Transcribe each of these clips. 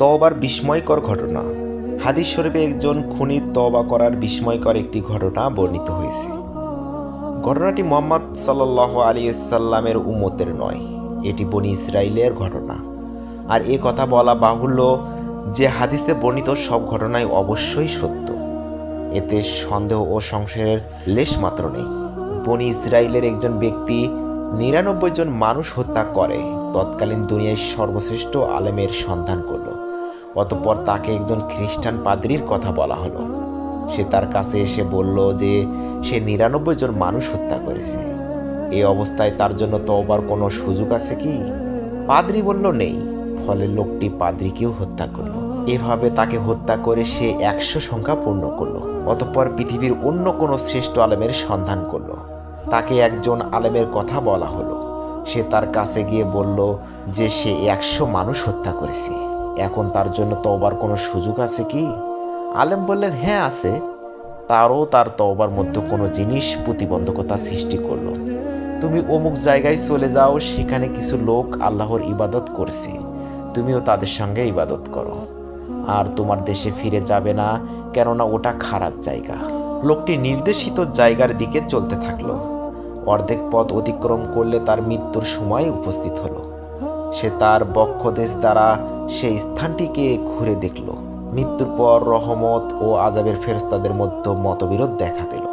তওবার বিস্ময়কর ঘটনা। হাদিস শরীফে একজন খুনির তওবা করার বিস্ময়কর একটি ঘটনা বর্ণিত হয়েছে। ঘটনাটি মোহাম্মদ সাল্লাহ আলী সাল্লামের উম্মতের নয়, এটি বনি ইসরায়েলের ঘটনা। আর এ কথা বলা বাহুল্য যে হাদিসে বর্ণিত সব ঘটনাই অবশ্যই সত্য। এতে সন্দেহ ও সংশয়ের লেশ মাত্র নেই। বনি ইসরায়েলের একজন ব্যক্তি নিরানব্বই জন মানুষ হত্যা করে, তৎকালীন দুনিয়ায় সর্বশ্রেষ্ঠ আলেমের সন্ধান করল। অতঃপর তাকে একজন খ্রিস্টান পাদ্রির কথা বলা হলো। সে তার কাছে এসে বলল যে, সে নিরানব্বই জন মানুষ হত্যা করেছে। এই অবস্থায় তার জন্য তওবার কোনো সুযোগ আছে কি? পাদ্রি বলল, নেই। ফলে লোকটি পাদ্রিকেও হত্যা করল। এভাবে তাকে হত্যা করে সে একশো সংখ্যা পূর্ণ করল। অতঃপর পৃথিবীর অন্য কোনো শ্রেষ্ঠ আলেমের সন্ধান করল। তাকে একজন আলেমের কথা বলা হলো। সে তার কাছে গিয়ে বলল যে, সে একশো মানুষ হত্যা করেছে। এখন তার জন্য তওবার কোনো সুযোগ আছে কি? আলেম বললেন হ্যাঁ আছে। তারও তার তওবার মধ্যে কোনো জিনিস প্রতিবন্ধকতা সৃষ্টি করল। তুমি অমুক জায়গায় চলে যাও, সেখানে কিছু লোক আল্লাহর ইবাদত করছে। তুমিও তাদের সঙ্গে ইবাদত করো। আর তোমার দেশে ফিরে যাবে না, কেননা ওটা খারাপ জায়গা। লোকটি নির্দেশিত জায়গার দিকে চলতে থাকল। অর্ধেক পথ অতিক্রম করলে তার মৃত্যুর সময় উপস্থিত হলো। সে তার বক্ষদেশ দ্বারা সেই স্থানটিকে ঘুরে দেখল। মৃত্যুর পর রহমত ও আজাবের ফেরেস্তাদের মধ্যে মতবিরোধ দেখা দিল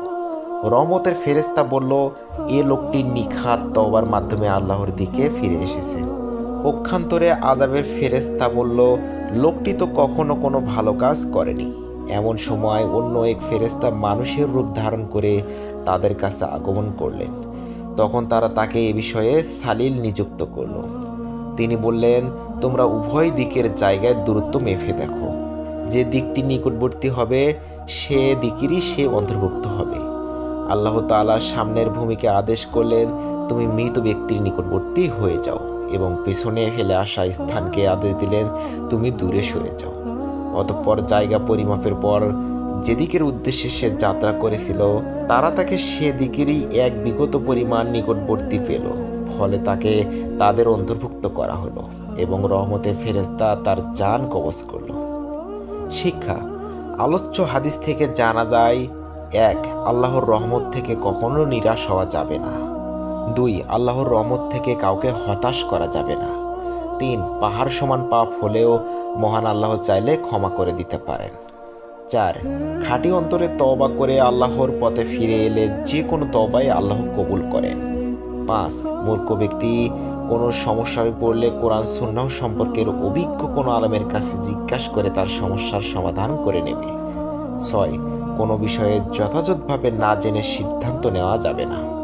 রহমতের ফেরেস্তা বলল, এ লোকটি নিখাত তওবার মাধ্যমে আল্লাহর দিকে ফিরে এসেছে। পক্ষান্তরে আজাবের ফেরেস্তা বলল, লোকটি তো কখনো কোনো ভালো কাজ করেনি। এমন সময় অন্য এক ফেরেস্তা মানুষের রূপ ধারণ করে তাদের কাছে আগমন করলেন। তখন তারা তাকে এ বিষয়ে সালিল নিযুক্ত করল। তিনি বললেন, তোমরা উভয় দিকের জায়গায় দূরত্ব মেপে দেখো। যে দিকটি নিকটবর্তী হবে, সে দিকেরই সে অন্তর্ভুক্ত হবে। আল্লাহ তাআলা সামনের ভূমিকে আদেশ করলেন, তুমি মৃত ব্যক্তির নিকটবর্তী হয়ে যাও এবং পেছনে ফেলে আসা স্থানকে আদেশ দিলেন, তুমি দূরে সরে যাও। অতঃপর জায়গা পরিমাপের পর যেদিকের উদ্দেশ্যে সে যাত্রা করেছিল, তারা তাকে সেদিকেরই এক বিগত পরিমাণ নিকটবর্তী পেল। ফলে তাকে তাদের অন্তর্ভুক্ত করা হলো এবং রহমতে ফেরেস্তা তার জান কবজ করল। শিক্ষা, আলোচ্য হাদিস থেকে জানা যায়, এক, আল্লাহর রহমত থেকে কখনো নিরাশ হওয়া যাবে না। দুই, আল্লাহর রহমত থেকে কাউকে হতাশ করা যাবে না। তিন, পাহাড় সমান পাপ হলেও মহান আল্লাহ চাইলে ক্ষমা করে দিতে পারেন। চার, খাঁটি অন্তরে তওবা করে আল্লাহর পথে ফিরে এলে যে কোনো তওবাই আল্লাহ কবুল করেন। পাঁচ। মূর্খ ব্যক্তি কোনো সমস্যায় পড়লে কোরআন সুন্নাহ সম্পর্কের অভিজ্ঞ কোনো আলমের কাছে জিজ্ঞাসা করে তার সমস্যার সমাধান করে নেবে। ছয়। কোনো বিষয়ে যথাযথভাবে না জেনে সিদ্ধান্ত নেওয়া যাবে না।